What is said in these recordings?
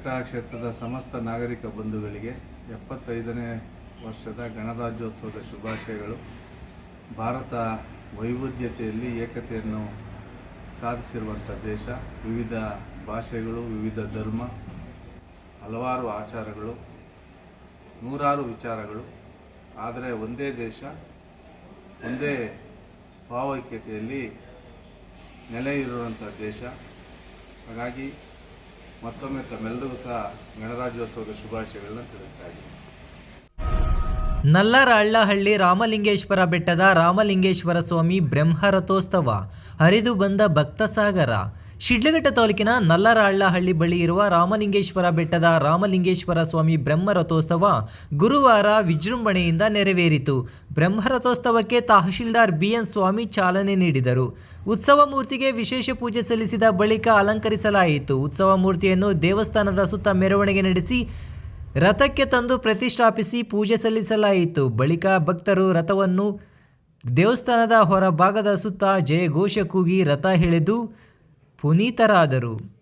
ಶಿಡ್ಲಘಟ್ಟ ಕ್ಷೇತ್ರದ ಸಮಸ್ತ ನಾಗರಿಕ ಬಂಧುಗಳಿಗೆ ಎಪ್ಪತ್ತೈದನೇ ವರ್ಷದ ಗಣರಾಜ್ಯೋತ್ಸವದ ಶುಭಾಶಯಗಳು. ಭಾರತ ವೈವಿಧ್ಯತೆಯಲ್ಲಿ ಏಕತೆಯನ್ನು ಸಾಧಿಸಿರುವಂಥ ದೇಶ. ವಿವಿಧ ಭಾಷೆಗಳು, ವಿವಿಧ ಧರ್ಮ, ಹಲವಾರು ಆಚಾರಗಳು, ನೂರಾರು ವಿಚಾರಗಳು. ಆದರೆ ಒಂದೇ ದೇಶ, ಒಂದೇ ಭಾವೈಕ್ಯತೆಯಲ್ಲಿ ನೆಲೆ ಇರುವಂಥ ದೇಶ. ಹಾಗಾಗಿ ಮತ್ತೊಮ್ಮೆ ತಮ್ಮೆಲ್ಲರಿಗೂ ಸಹ ಗಣರಾಜ್ಯೋತ್ಸವದ ಶುಭಾಶಯಗಳನ್ನು ತಿಳಿಸ್ತಾ ಇದ್ದೀನಿ. ನಲ್ಲರಹಳ್ಳಹಳ್ಳಿ ರಾಮಲಿಂಗೇಶ್ವರ ಬೆಟ್ಟದ ರಾಮಲಿಂಗೇಶ್ವರ ಸ್ವಾಮಿ ಬ್ರಹ್ಮರಥೋತ್ಸವ ಹರಿದು ಬಂದ ಭಕ್ತಸಾಗರ. ಶಿಡ್ಲಘಟ್ಟ ತಾಲೂಕಿನ ನಲ್ಲರಾಳ್ಳಹಳ್ಳಿ ಬಳಿ ಇರುವ ರಾಮಲಿಂಗೇಶ್ವರ ಬೆಟ್ಟದ ರಾಮಲಿಂಗೇಶ್ವರ ಸ್ವಾಮಿ ಬ್ರಹ್ಮರಥೋತ್ಸವ ಗುರುವಾರ ವಿಜೃಂಭಣೆಯಿಂದ ನೆರವೇರಿತು. ಬ್ರಹ್ಮರಥೋತ್ಸವಕ್ಕೆ ತಹಶೀಲ್ದಾರ್ ಬಿಎನ್ ಸ್ವಾಮಿ ಚಾಲನೆ ನೀಡಿದರು. ಉತ್ಸವ ಮೂರ್ತಿಗೆ ವಿಶೇಷ ಪೂಜೆ ಸಲ್ಲಿಸಿದ ಬಳಿಕ ಅಲಂಕರಿಸಲಾಯಿತು. ಉತ್ಸವ ಮೂರ್ತಿಯನ್ನು ದೇವಸ್ಥಾನದ ಸುತ್ತ ಮೆರವಣಿಗೆ ನಡೆಸಿ ರಥಕ್ಕೆ ತಂದು ಪ್ರತಿಷ್ಠಾಪಿಸಿ ಪೂಜೆ ಸಲ್ಲಿಸಲಾಯಿತು. ಬಳಿಕ ಭಕ್ತರು ರಥವನ್ನು ದೇವಸ್ಥಾನದ ಹೊರಭಾಗದ ಸುತ್ತ ಜಯಘೋಷ ಕೂಗಿ ರಥ ಎಳೆದು ಪುನೀತರಾದರು.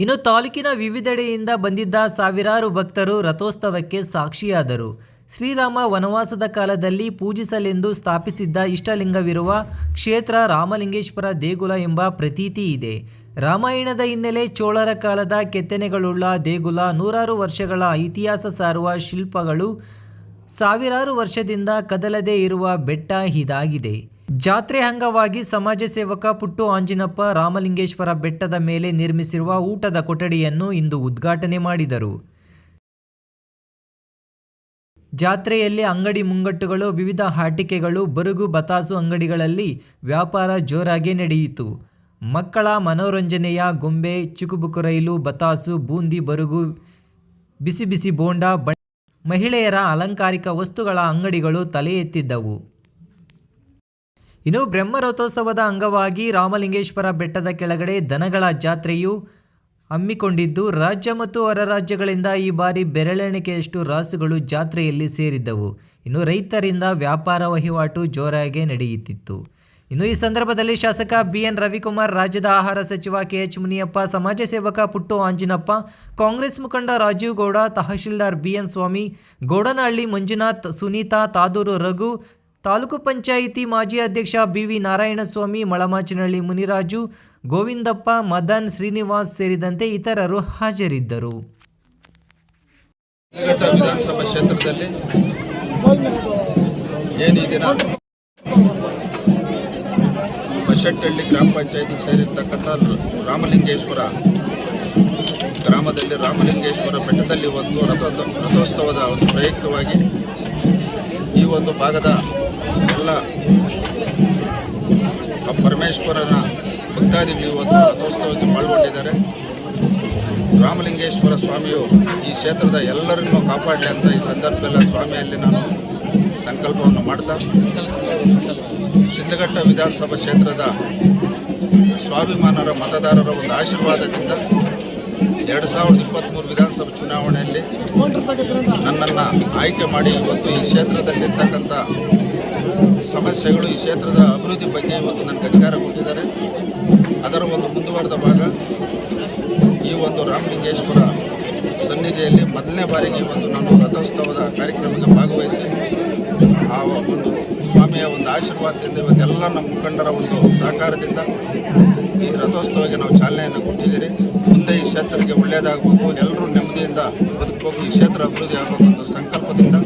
ಇನ್ನು ತಾಲೂಕಿನ ವಿವಿಧೆಡೆಯಿಂದ ಬಂದಿದ್ದ ಸಾವಿರಾರು ಭಕ್ತರು ರಥೋತ್ಸವಕ್ಕೆ ಸಾಕ್ಷಿಯಾದರು. ಶ್ರೀರಾಮ ವನವಾಸದ ಕಾಲದಲ್ಲಿ ಪೂಜಿಸಲೆಂದು ಸ್ಥಾಪಿಸಿದ್ದ ಇಷ್ಟಲಿಂಗವಿರುವ ಕ್ಷೇತ್ರ ರಾಮಲಿಂಗೇಶ್ವರ ದೇಗುಲ ಎಂಬ ಪ್ರತೀತಿ ಇದೆ. ರಾಮಾಯಣದ ಹಿನ್ನೆಲೆ ಚೋಳರ ಕಾಲದ ಕೆತ್ತನೆಗಳುಳ್ಳ ದೇಗುಲ ನೂರಾರು ವರ್ಷಗಳ ಇತಿಹಾಸ ಸಾರುವ ಶಿಲ್ಪಗಳು ಸಾವಿರಾರು ವರ್ಷದಿಂದ ಕದಲದೇ ಇರುವ ಬೆಟ್ಟ ಇದಾಗಿದೆ. ಜಾತ್ರೆ ಅಂಗವಾಗಿ ಸಮಾಜ ಸೇವಕ ಪುಟ್ಟು ಆಂಜಿನಪ್ಪ ರಾಮಲಿಂಗೇಶ್ವರ ಬೆಟ್ಟದ ಮೇಲೆ ನಿರ್ಮಿಸಿರುವ ಊಟದ ಕೊಠಡಿಯನ್ನು ಇಂದು ಉದ್ಘಾಟನೆ ಮಾಡಿದರು. ಜಾತ್ರೆಯಲ್ಲಿ ಅಂಗಡಿ ಮುಂಗಟ್ಟುಗಳು, ವಿವಿಧ ಆಟಿಕೆಗಳು ಬರುಗು ಬತಾಸು ಅಂಗಡಿಗಳಲ್ಲಿ ವ್ಯಾಪಾರ ಜೋರಾಗಿ ನಡೆಯಿತು. ಮಕ್ಕಳ ಮನೋರಂಜನೆಯ ಗೊಂಬೆ ಚಿಕುಬುಕು ರೈಲು ಬತಾಸು, ಬೂಂದಿ, ಬರುಗು, ಬಿಸಿ ಬಿಸಿ ಬೋಂಡ ಮಹಿಳೆಯರ ಅಲಂಕಾರಿಕ ವಸ್ತುಗಳ ಅಂಗಡಿಗಳು ತಲೆ ಎತ್ತಿದ್ದವು. ಇನ್ನು ಬ್ರಹ್ಮ ರಥೋತ್ಸವದ ಅಂಗವಾಗಿ ರಾಮಲಿಂಗೇಶ್ವರ ಬೆಟ್ಟದ ಕೆಳಗಡೆ ದನಗಳ ಜಾತ್ರೆಯು ಹಮ್ಮಿಕೊಂಡಿದ್ದು, ರಾಜ್ಯ ಮತ್ತು ಹೊರ ರಾಜ್ಯಗಳಿಂದ ಈ ಬಾರಿ ಬೆರಳೆಣಿಕೆಯಷ್ಟು ರಾಸುಗಳು ಜಾತ್ರೆಯಲ್ಲಿ ಸೇರಿದ್ದವು. ಇನ್ನು ರೈತರಿಂದ ವ್ಯಾಪಾರ ವಹಿವಾಟು ಜೋರಾಗಿ ನಡೆಯುತ್ತಿತ್ತು. ಇನ್ನು ಈ ಸಂದರ್ಭದಲ್ಲಿ ಶಾಸಕ ಬಿ ಎನ್ ರವಿಕುಮಾರ್, ರಾಜ್ಯದ ಆಹಾರ ಸಚಿವ ಕೆ ಎಚ್ ಮುನಿಯಪ್ಪ, ಸಮಾಜ ಸೇವಕ ಪುಟ್ಟು ಆಂಜಿನಪ್ಪ, ಕಾಂಗ್ರೆಸ್ ಮುಖಂಡ ರಾಜೀವ್ ಗೌಡ, ತಹಶೀಲ್ದಾರ್ ಬಿ ಎನ್ ಸ್ವಾಮಿ, ಗೋಡನಹಳ್ಳಿ ಮಂಜುನಾಥ್, ಸುನೀತಾ, ತಾದೂರು ರಘು ತಾಲೂಕು ಪಂಚಾಯಿತಿ ಮಾಜಿ ಅಧ್ಯಕ್ಷ ಬಿ ವಿ ನಾರಾಯಣಸ್ವಾಮಿ, ಮಳಮಾಚಿನಹಳ್ಳಿ ಮುನಿರಾಜು, ಗೋವಿಂದಪ್ಪ, ಮದನ್ ಶ್ರೀನಿವಾಸ್ ಸೇರಿದಂತೆ ಇತರರು ಹಾಜರಿದ್ದರು. ವಿಧಾನಸಭಾ ಕ್ಷೇತ್ರದಲ್ಲಿ ಗ್ರಾಮ ಪಂಚಾಯತಿ ಸೇರಿರ್ತಕ್ಕಂಥ ರಾಮಲಿಂಗೇಶ್ವರ ಗ್ರಾಮದಲ್ಲಿ ರಾಮಲಿಂಗೇಶ್ವರ ಬೆಟ್ಟದಲ್ಲಿ ಒಂದು ರಥ ರಥೋತ್ಸವದ ಒಂದು ಪ್ರಯುಕ್ತವಾಗಿ ಒಂದು ಭಾಗದ ಎಲ್ಲ ಪರಮೇಶ್ವರನ ಭಕ್ತಾದಿಗಳು ಒಂದು ರಥೋತ್ಸವಕ್ಕೆ ಪಾಲ್ಗೊಂಡಿದ್ದಾರೆ. ರಾಮಲಿಂಗೇಶ್ವರ ಸ್ವಾಮಿಯು ಈ ಕ್ಷೇತ್ರದ ಎಲ್ಲರನ್ನೂ ಕಾಪಾಡಲಿ ಅಂತ ಈ ಸಂದರ್ಭದಲ್ಲಿ ಸ್ವಾಮಿಯಲ್ಲಿ ನಾನು ಸಂಕಲ್ಪವನ್ನು ಮಾಡ್ತಾ ಸಿದ್ಧಘಟ್ಟ ವಿಧಾನಸಭಾ ಕ್ಷೇತ್ರದ ಸ್ವಾಭಿಮಾನರ ಮತದಾರರ ಒಂದು ಆಶೀರ್ವಾದದಿಂದ ಎರಡು ಸಾವಿರದ ಇಪ್ಪತ್ತ್ಮೂರು ವಿಧಾನಸಭಾ ಚುನಾವಣೆಯಲ್ಲಿ ನನ್ನನ್ನು ಆಯ್ಕೆ ಮಾಡಿ ಇವತ್ತು ಈ ಕ್ಷೇತ್ರದಲ್ಲಿರ್ತಕ್ಕಂಥ ಸಮಸ್ಯೆಗಳು ಈ ಕ್ಷೇತ್ರದ ಅಭಿವೃದ್ಧಿ ಬಗ್ಗೆ ಇವತ್ತು ನನಗೆ ಅಧಿಕಾರ ಕೊಟ್ಟಿದ್ದಾರೆ. ಅದರ ಒಂದು ಮುಂದುವರೆದ ಭಾಗ, ಈ ಒಂದು ರಾಮಲಿಂಗೇಶ್ವರ ಸನ್ನಿಧಿಯಲ್ಲಿ ಮೊದಲನೇ ಬಾರಿಗೆ ಒಂದು ನಾನು ರಥೋತ್ಸವದ ಕಾರ್ಯಕ್ರಮಕ್ಕೆ ಭಾಗವಹಿಸಿ, ಆ ಒಂದು ಸ್ವಾಮಿಯ ಒಂದು ಆಶೀರ್ವಾದದಿಂದ ಇವತ್ತೆಲ್ಲ ನಮ್ಮ ಮುಖಂಡರ ಒಂದು ಸಹಕಾರದಿಂದ ಈ ರಥೋತ್ಸವಕ್ಕೆ ನಾವು ಚಾಲನೆಯನ್ನು ಕ್ಷೇತ್ರಕ್ಕೆ ಒಳ್ಳೆಯದಾಗಬೇಕು ಎಲ್ಲರೂ ನೆಮ್ಮದಿಯಿಂದ ಬದುಕಬೇಕು ಈ ಕ್ಷೇತ್ರ ಅಭಿವೃದ್ಧಿ ಆಗಬೇಕು ಅನ್ನೋ ಸಂಕಲ್ಪದಿಂದ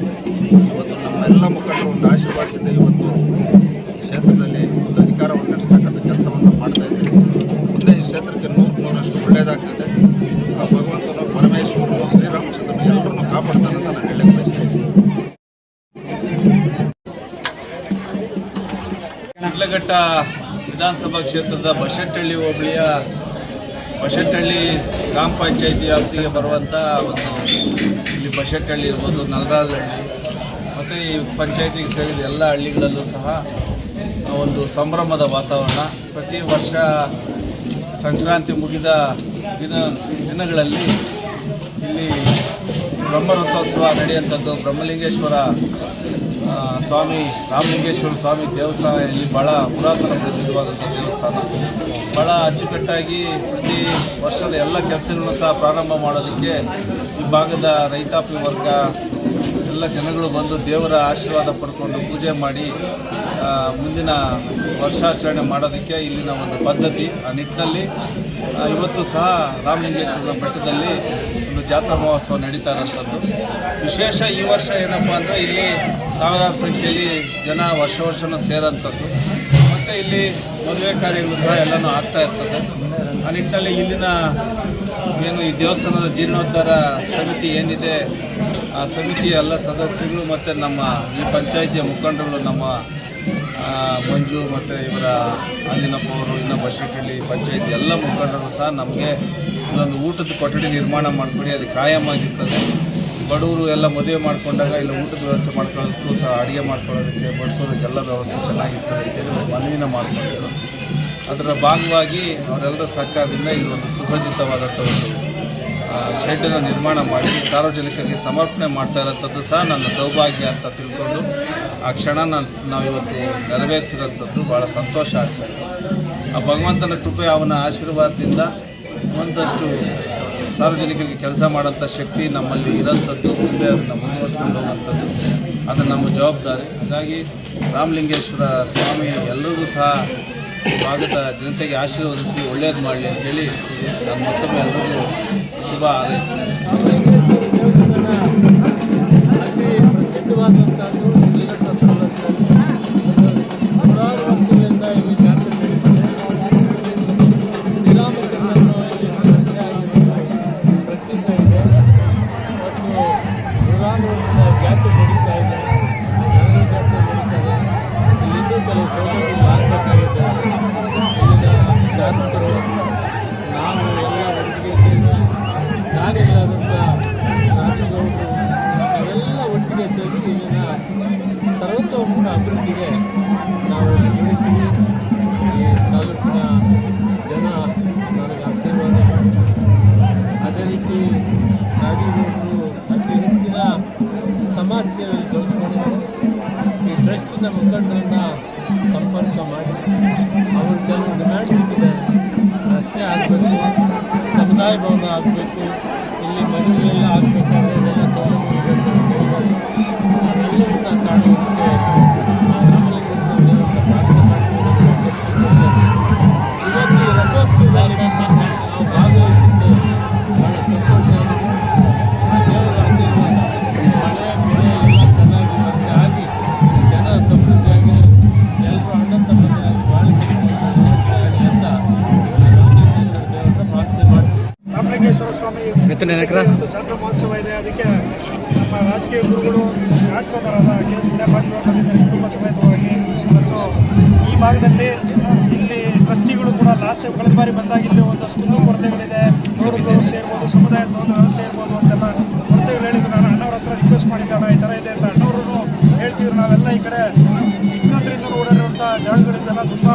ಇವತ್ತು ನಮ್ಮೆಲ್ಲ ಮುಖಂಡರ ಒಂದು ಆಶೀರ್ವಾದದಿಂದ ಇವತ್ತು ಈ ಕ್ಷೇತ್ರದಲ್ಲಿ ಒಂದು ಅಧಿಕಾರವನ್ನು ನಡೆಸ್ತಕ್ಕಂಥ ಕೆಲಸವನ್ನು ಮಾಡ್ತಾ ಇದ್ದೀವಿ. ಮುಂದೆ ಈ ಕ್ಷೇತ್ರಕ್ಕೆ ನೂರು ನೂರಷ್ಟು ಒಳ್ಳೆಯದಾಗ್ತದೆ. ಆ ಭಗವಂತನು ಪರಮೇಶ್ವರನು, ಶ್ರೀರಾಮಚಂದ್ರನು ಎಲ್ಲರನ್ನು ಕಾಪಾಡ್ತಾನೆ ಅಂತ ನಾನು ಹೇಳಕ್ಕೆ ಬಯಸ್ತೀನಿ. ಕಡ್ಲಘಟ್ಟ ವಿಧಾನಸಭಾ ಕ್ಷೇತ್ರದ ಬಸಟ್ಟಳ್ಳಿ ಹೋಬಳಿಯ ಬಶೆಟ್ಟಹಳ್ಳಿ ಗ್ರಾಮ ಪಂಚಾಯಿತಿ ವ್ಯಾಪ್ತಿಗೆ ಬರುವಂಥ ಒಂದು ಇಲ್ಲಿ ಬಶೆಟ್ಟಹಳ್ಳಿ ಇರ್ಬೋದು ನಲರಾಜಹಳ್ಳಿ ಮತ್ತು ಈ ಪಂಚಾಯತಿಗೆ ಸೇರಿದ ಎಲ್ಲ ಹಳ್ಳಿಗಳಲ್ಲೂ ಸಹ ಒಂದು ಸಂಭ್ರಮದ ವಾತಾವರಣ. ಪ್ರತಿ ವರ್ಷ ಸಂಕ್ರಾಂತಿ ಮುಗಿದ ದಿನ, ದಿನಗಳಲ್ಲಿ ಇಲ್ಲಿ ಬ್ರಹ್ಮರಥೋತ್ಸವ ನಡೆಯುವಂಥದ್ದು. ಬ್ರಹ್ಮಲಿಂಗೇಶ್ವರ ಸ್ವಾಮಿ, ರಾಮಲಿಂಗೇಶ್ವರ ಸ್ವಾಮಿ ದೇವಸ್ಥಾನ ಇಲ್ಲಿ ಭಾಳ ಪುರಾತನ ಪ್ರಸಿದ್ಧವಾದಂಥ ದೇವಸ್ಥಾನ. ಭಾಳ ಅಚ್ಚುಕಟ್ಟಾಗಿ ಪ್ರತಿ ವರ್ಷದ ಎಲ್ಲ ಕೆಲಸಗಳನ್ನು ಸಹ ಪ್ರಾರಂಭ ಮಾಡೋದಕ್ಕೆ ಈ ಭಾಗದ ರೈತಾಪಿ ವರ್ಗ, ಎಲ್ಲ ಜನಗಳು ಬಂದು ದೇವರ ಆಶೀರ್ವಾದ ಪಡ್ಕೊಂಡು ಪೂಜೆ ಮಾಡಿ ಮುಂದಿನ ವರ್ಷಾಚರಣೆ ಮಾಡೋದಕ್ಕೆ ಇಲ್ಲಿನ ಒಂದು ಪದ್ಧತಿ. ಆ ನಿಟ್ಟಿನಲ್ಲಿ ಇವತ್ತು ಸಹ ರಾಮಲಿಂಗೇಶ್ವರ ಬೆಟ್ಟದಲ್ಲಿ ಜಾತ್ರಾ ಮಹೋತ್ಸವ ನಡೀತಾ ಇರೋಂಥದ್ದು ವಿಶೇಷ ಈ ವರ್ಷ ಏನಪ್ಪ ಅಂದರೆ ಇಲ್ಲಿ ಸಾವಿರಾರು ಸಂಖ್ಯೆಯಲ್ಲಿ ಜನ ವರ್ಷ ವರ್ಷನೂ ಸೇರೋಂಥದ್ದು ಮತ್ತು ಇಲ್ಲಿ ಮದುವೆ ಕಾರ್ಯಗಳು ಸಹ ಎಲ್ಲನೂ ಆಗ್ತಾ ಇರ್ತದೆ. ಆ ನಿಟ್ಟಿನಲ್ಲಿ ಇಲ್ಲಿನ ಏನು ಈ ದೇವಸ್ಥಾನದ ಜೀರ್ಣೋದ್ಧಾರ ಸಮಿತಿ ಏನಿದೆ, ಆ ಸಮಿತಿಯ ಎಲ್ಲ ಸದಸ್ಯರು ಮತ್ತು ನಮ್ಮ ಈ ಪಂಚಾಯಿತಿಯ ಮುಖಂಡರು ನಮ್ಮ ಮಂಜು ಮತ್ತು ಇವರ ಅಂದಿನಪ್ಪ ಅವರು ಇನ್ನೊಬ್ಬ ಬಶೆಟ್ಟಳ್ಳಿ ಪಂಚಾಯಿತಿ ಎಲ್ಲ ಮುಖಂಡರು ಸಹ ನಮಗೆ ಒಂದು ಊಟದ ಕೊಠಡಿ ನಿರ್ಮಾಣ ಮಾಡಿಕೊಡಿ ಅದು ಕಾಯಂ ಆಗಿರ್ತದೆ ಬಡವರು ಎಲ್ಲ ಮದುವೆ ಮಾಡಿಕೊಂಡಾಗ ಇಲ್ಲಿ ಊಟದ ವ್ಯವಸ್ಥೆ ಮಾಡ್ಕೊಳ್ಳೋದಕ್ಕೂ ಸಹ ಅಡುಗೆ ಮಾಡ್ಕೊಳ್ಳೋದಕ್ಕೆ ಬಡಿಸೋದಕ್ಕೆಲ್ಲ ವ್ಯವಸ್ಥೆ ಚೆನ್ನಾಗಿರ್ತದೆ ಅಂತೇಳಿ ಮನವಿನ ಮಾಡ್ಕೊಂಡಿದ್ರು. ಅದರ ಭಾಗವಾಗಿ ಅವರೆಲ್ಲರ ಸಹಕಾರದಿಂದ ಇಲ್ಲಿ ಒಂದು ಸುಸಜ್ಜಿತವಾದಂಥ ಒಂದು ಶೆಡ್ಡನ್ನು ನಿರ್ಮಾಣ ಮಾಡಿ ಸಾರ್ವಜನಿಕರಿಗೆ ಸಮರ್ಪಣೆ ಮಾಡ್ತಾ ಇರೋಂಥದ್ದು ಸಹ ನನ್ನ ಸೌಭಾಗ್ಯ ಅಂತ ತಿಳ್ಕೊಂಡು ಆ ಕ್ಷಣ ನಾವು ಇವತ್ತು ನೆರವೇರಿಸಿರೋಂಥದ್ದು ಭಾಳ ಸಂತೋಷ ಆಗ್ತದೆ ಆ ಭಗವಂತನ ಕೃಪೆ ಅವನ ಆಶೀರ್ವಾದದಿಂದ ಒಂದಷ್ಟು ಸಾರ್ವಜನಿಕರಿಗೆ ಕೆಲಸ ಮಾಡೋಂಥ ಶಕ್ತಿ ನಮ್ಮಲ್ಲಿ ಇರೋಂಥದ್ದು, ಮುಂದೆ ಅದನ್ನು ಮುಂದುವರಿಸ್ಕೊಂಡು ಹೋಗುವಂಥದ್ದು, ಅದು ನಮ್ಮ ಜವಾಬ್ದಾರಿ. ಹಾಗಾಗಿ ರಾಮಲಿಂಗೇಶ್ವರ ಸ್ವಾಮಿ ಎಲ್ಲರಿಗೂ ಸಹ ಭಾಗದ ಜನತೆಗೆ ಆಶೀರ್ವದಿಸಿ ಒಳ್ಳೇದು ಮಾಡಲಿ ಅಂತೇಳಿ ನಾನು ಮತ್ತೊಮ್ಮೆ ಎಲ್ಲರಿಗೂ ಶುಭ ಹಾರೈಸ್ತೀನಿ. ಒಟ್ಟಿಗೆ ಸೇರಿ ಇಲ್ಲಿನ ಸರ್ವತೋಮುಖ ಅಭಿವೃದ್ಧಿಗೆ ನಾವು ದುಡಿತೀವಿ ಈ ತಾಲೂಕಿನ ಜನ ನನಗೆ ಆಶೀರ್ವಾದ ಅದೇ ರೀತಿ ರಾಜಗೌಡರು ಅತಿ ಹೆಚ್ಚಿನ ಸಮಾಜ ಸೇವೆಯಲ್ಲಿ ಈ ಟ್ರಸ್ಟಿನ ಮುಖಂಡರನ್ನು ಸಂಪರ್ಕ ಮಾಡಿ. ರಾಜ್ಯಪಾಲರಾದ ಕೆ ಎಸ್ ವಿದ್ಯಾಪಾಠಿಗಳು ಕುಟುಂಬ ಸಮೇತವಾಗಿ ಮತ್ತು ಈ ಭಾಗದಲ್ಲಿ ಇಲ್ಲಿ ಟ್ರಸ್ಟಿಗಳು ಕೂಡ ಲಾಸ್ಟ್ ಕಳೆದ ಬಾರಿ ಬಂದಾಗ ಇಲ್ಲಿ ಒಂದಷ್ಟು ಕೊರತೆಗಳಿದೆ. ರೋಡ್ ಸೇರ್ಬೋದು, ಸಮುದಾಯದ ಇರ್ಬೋದು ಅಂತೆಲ್ಲ ಕೊರತೆಗಳು ಹೇಳಿದ್ರು. ನಾನು ಅಣ್ಣವ್ರ ಹತ್ರ ರಿಕ್ವೆಸ್ಟ್ ಮಾಡಿದ್ದಾಣ ಈ ಥರ ಇದೆ ಅಂತ ಅಣ್ಣವ್ರು ಹೇಳ್ತಿದ್ರು. ನಾವೆಲ್ಲ ಈ ಕಡೆ ಓಡಾಡಿರುವಂಥ ಜಾಗಗಳಿಂದೆಲ್ಲ ತುಂಬ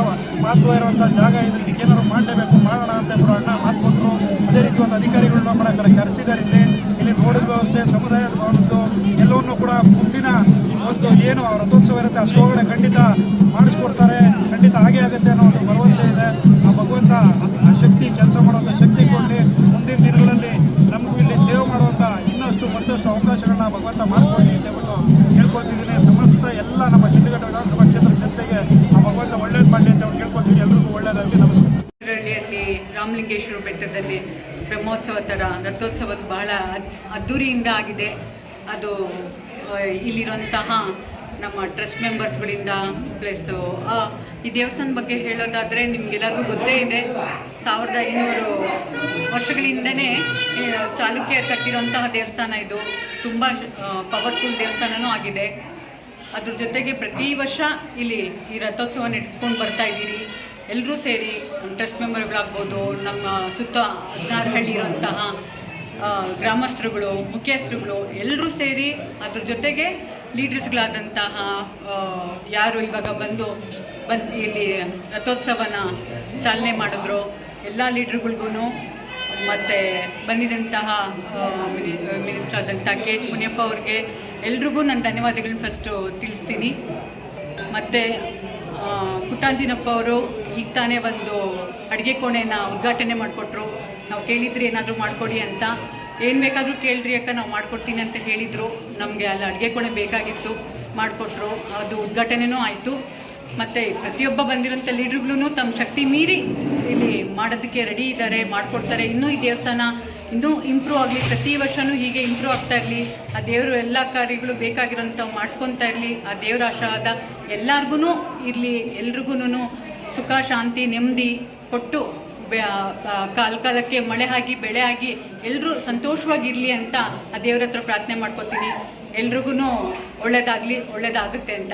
ಮಹತ್ವ ಇರುವಂಥ ಜಾಗ ಇದೆ. ಇದಕ್ಕೇನಾದ್ರು ಮಾಡಲೇಬೇಕು, ಮಾಡೋಣ ಅಂತ ಇಬ್ಬರು ಅಣ್ಣ ಮಾತು ಕೊಟ್ಟರು ಅದೇ ರೀತಿ ಒಂದು ಅಧಿಕಾರಿಗಳನ್ನ ಕೂಡ ಕರೆ, ಕರೆಸಿದ್ದಾರೆ ಇಲ್ಲಿ. ಇಲ್ಲಿ ರೋಡ್ ವ್ಯವಸ್ಥೆ, ಸಮುದಾಯದ ಭವನದ್ದು ಎಲ್ಲವನ್ನು ಕೂಡ ಮುಂದಿನ ಒಂದು ಏನು ರಥೋತ್ಸವ ಇರುತ್ತೆ ಅಷ್ಟೊಳಗಡೆ ಖಂಡಿತ ಮಾಡಿಸ್ಕೊಡ್ತಾರೆ. ಖಂಡಿತ ಹಾಗೆ ಆಗುತ್ತೆ ಅನ್ನೋ ಒಂದು ಭರವಸೆ ಇದೆ. ಆ ಭಗವಂತ ಆ ಶಕ್ತಿ, ಕೆಲಸ ಮಾಡುವಂಥ ಶಕ್ತಿ ಕೊಟ್ಟು ಮುಂದಿನ ದಿನಗಳಲ್ಲಿ ನಮಗೂ ಇಲ್ಲಿ ಸೇವೆ ಮಾಡುವಂಥ ಇನ್ನಷ್ಟು ಮತ್ತಷ್ಟು ಅವಕಾಶಗಳನ್ನ ಭಗವಂತ ಮಾಡಿಕೊಡಿ ಅಂತ ಹೇಳ್ಬಿಟ್ಟು ಸಮಸ್ತ ಎಲ್ಲ ನಮ್ಮ ಶಿಡ್ಲಘಟ್ಟ ವಿಧಾನಸಭಾ ರಾಮಲಿಂಗೇಶ್ವರ ಬೆಟ್ಟದಲ್ಲಿ ಬ್ರಹ್ಮೋತ್ಸವ ಥರ ರಥೋತ್ಸವದ ಬಹಳ ಅದ್ಧೂರಿಯಿಂದ ಆಗಿದೆ. ಅದು ಇಲ್ಲಿರುವಂತಹ ನಮ್ಮ ಟ್ರಸ್ಟ್ ಮೆಂಬರ್ಸ್ಗಳಿಂದ ಪ್ಲಸ್ ಈ ದೇವಸ್ಥಾನದ ಬಗ್ಗೆ ಹೇಳೋದಾದರೆ ನಿಮಗೆಲ್ಲರಿಗೂ ಗೊತ್ತೇ ಇದೆ. ಸಾವಿರದ ಐನೂರು ವರ್ಷಗಳಿಂದನೇ ಚಾಲುಕ್ಯರು ಕಟ್ಟಿರುವಂತಹ ದೇವಸ್ಥಾನ ಇದು. ತುಂಬ ಪವರ್ಫುಲ್ ದೇವಸ್ಥಾನನೂ ಆಗಿದೆ. ಅದ್ರ ಜೊತೆಗೆ ಪ್ರತಿ ವರ್ಷ ಇಲ್ಲಿ ಈ ರಥೋತ್ಸವ ನಡೆಸ್ಕೊಂಡು ಬರ್ತಾ ಇದ್ದೀರಿ. ಎಲ್ಲರೂ ಸೇರಿ ಟ್ರಸ್ಟ್ ಮೆಂಬರ್ಗಳಾಗ್ಬೋದು ನಮ್ಮ ಸುತ್ತ ಹದಿನಾರು ಹಳ್ಳಿ ಇರೋಂತಹ ಆ, ಗ್ರಾಮಸ್ಥರುಗಳು ಮುಖ್ಯಸ್ಥರುಗಳು ಎಲ್ಲರೂ ಸೇರಿ ಅದ್ರ ಜೊತೆಗೆ ಲೀಡರ್ಸ್ಗಳಾದಂತಹ ಯಾರು ಇವಾಗ ಬಂದು ಬಂದು ಇಲ್ಲಿ ರಥೋತ್ಸವನ ಚಾಲನೆ ಮಾಡಿದ್ರು ಎಲ್ಲ ಲೀಡ್ರ್ಗಳಿಗೂ ಮತ್ತು ಬಂದಿದ್ದಂತಹ ಮಿನಿಸ್ಟರ್ ಆದಂಥ ಕೆ ಎಚ್ ಮುನಿಯಪ್ಪ ಅವ್ರಿಗೆ ಎಲ್ರಿಗೂ ನಾನು ಧನ್ಯವಾದಗಳನ್ನ ಫಸ್ಟು ತಿಳಿಸ್ತೀನಿ. ಮತ್ತು ಪುಟ್ಟಾಂಜಿನಪ್ಪ ಅವರು ಈಗ ತಾನೇ ಒಂದು ಅಡುಗೆ ಕೋಣೆನ ಉದ್ಘಾಟನೆ ಮಾಡಿಕೊಟ್ರು. ನಾವು ಕೇಳಿದ್ರಿ ಏನಾದರೂ ಮಾಡಿಕೊಡಿ ಅಂತ. ಏನು ಬೇಕಾದರೂ ಕೇಳ್ರಿ ಅಕ್ಕ, ನಾವು ಮಾಡಿಕೊಡ್ತೀನಿ ಅಂತ ಹೇಳಿದರು. ನಮಗೆ ಅಲ್ಲಿ ಅಡುಗೆ ಕೋಣೆ ಬೇಕಾಗಿತ್ತು, ಮಾಡಿಕೊಟ್ರು. ಅದು ಉದ್ಘಾಟನೆನೂ ಆಯಿತು. ಮತ್ತು ಪ್ರತಿಯೊಬ್ಬ ಬಂದಿರೋಂಥ ಲೀಡ್ರುಗಳೂ ತಮ್ಮ ಶಕ್ತಿ ಮೀರಿ ಇಲ್ಲಿ ಮಾಡೋದಕ್ಕೆ ರೆಡಿ ಇದ್ದಾರೆ ಮಾಡಿಕೊಡ್ತಾರೆ. ಇನ್ನೂ ಈ ದೇವಸ್ಥಾನ ಇನ್ನೂ ಇಂಪ್ರೂವ್ ಆಗಲಿ, ಪ್ರತಿ ವರ್ಷವೂ ಹೀಗೆ ಇಂಪ್ರೂವ್ ಆಗ್ತಾ ಇರಲಿ. ಆ ದೇವರು ಎಲ್ಲ ಕಾರ್ಯಗಳು ಬೇಕಾಗಿರೋಂಥವು ಮಾಡಿಸ್ಕೊತಾ ಇರಲಿ. ಆ ದೇವರ ಆಶೀರ್ವಾದ ಎಲ್ಲರಿಗೂ ಇರಲಿ ಎಲ್ರಿಗೂ ಸುಖ, ಶಾಂತಿ, ನೆಮ್ಮದಿ, ಕೊಟ್ಟು ಕಾಲ ಕಾಲಕ್ಕೆ ಮಳೆ ಆಗಿ, ಬೆಳೆ ಆಗಿ ಎಲ್ಲರೂ ಸಂತೋಷವಾಗಿರಲಿ ಅಂತ ಆ ದೇವ್ರ ಹತ್ರ ಪ್ರಾರ್ಥನೆ ಮಾಡ್ಕೋತೀನಿ. ಎಲ್ರಿಗೂ ಒಳ್ಳೇದಾಗಲಿ, ಒಳ್ಳೇದಾಗುತ್ತೆ ಅಂತ.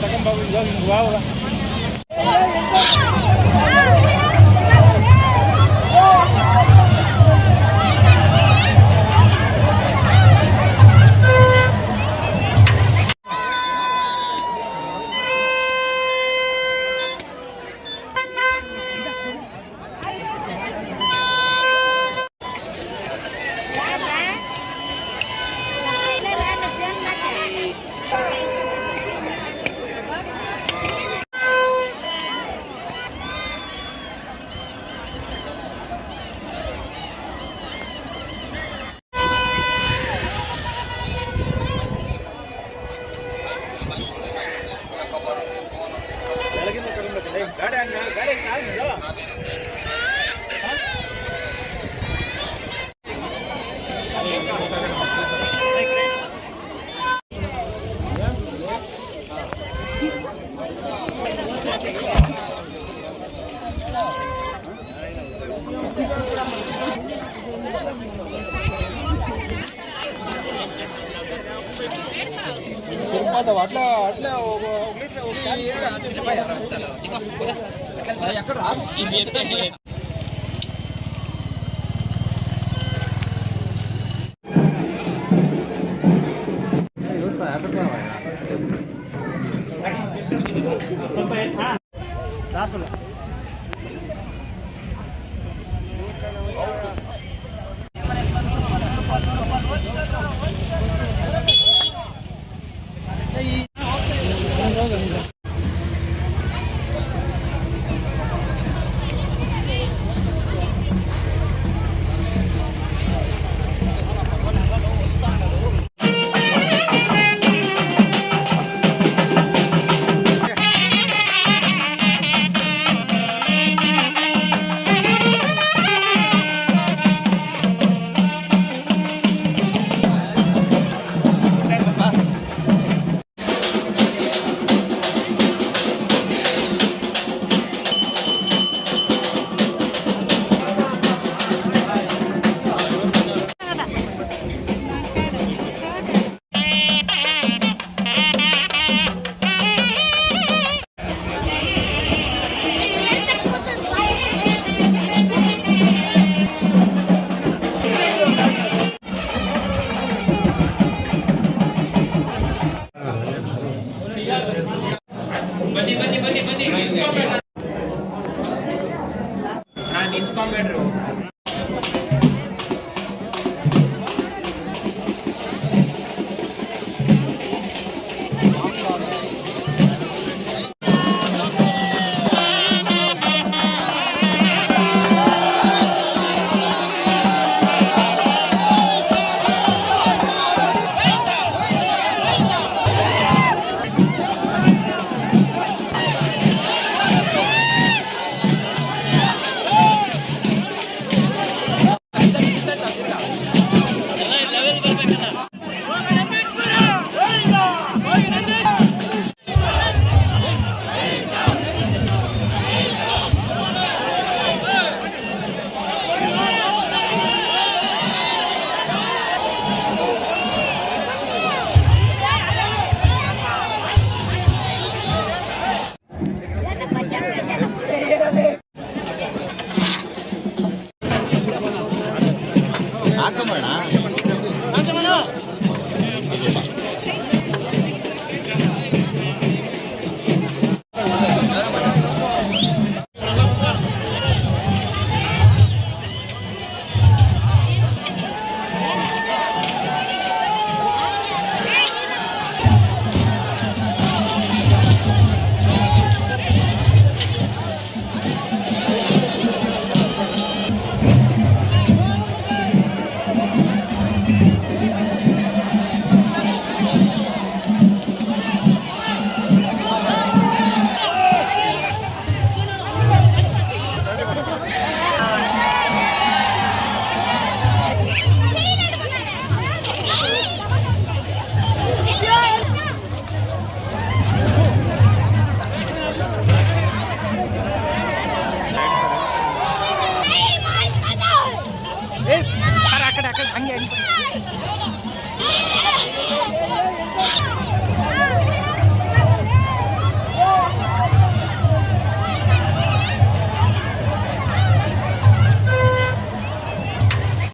他根本就不用管了。అట్లా అట్లా ఒక లీటర్ 是的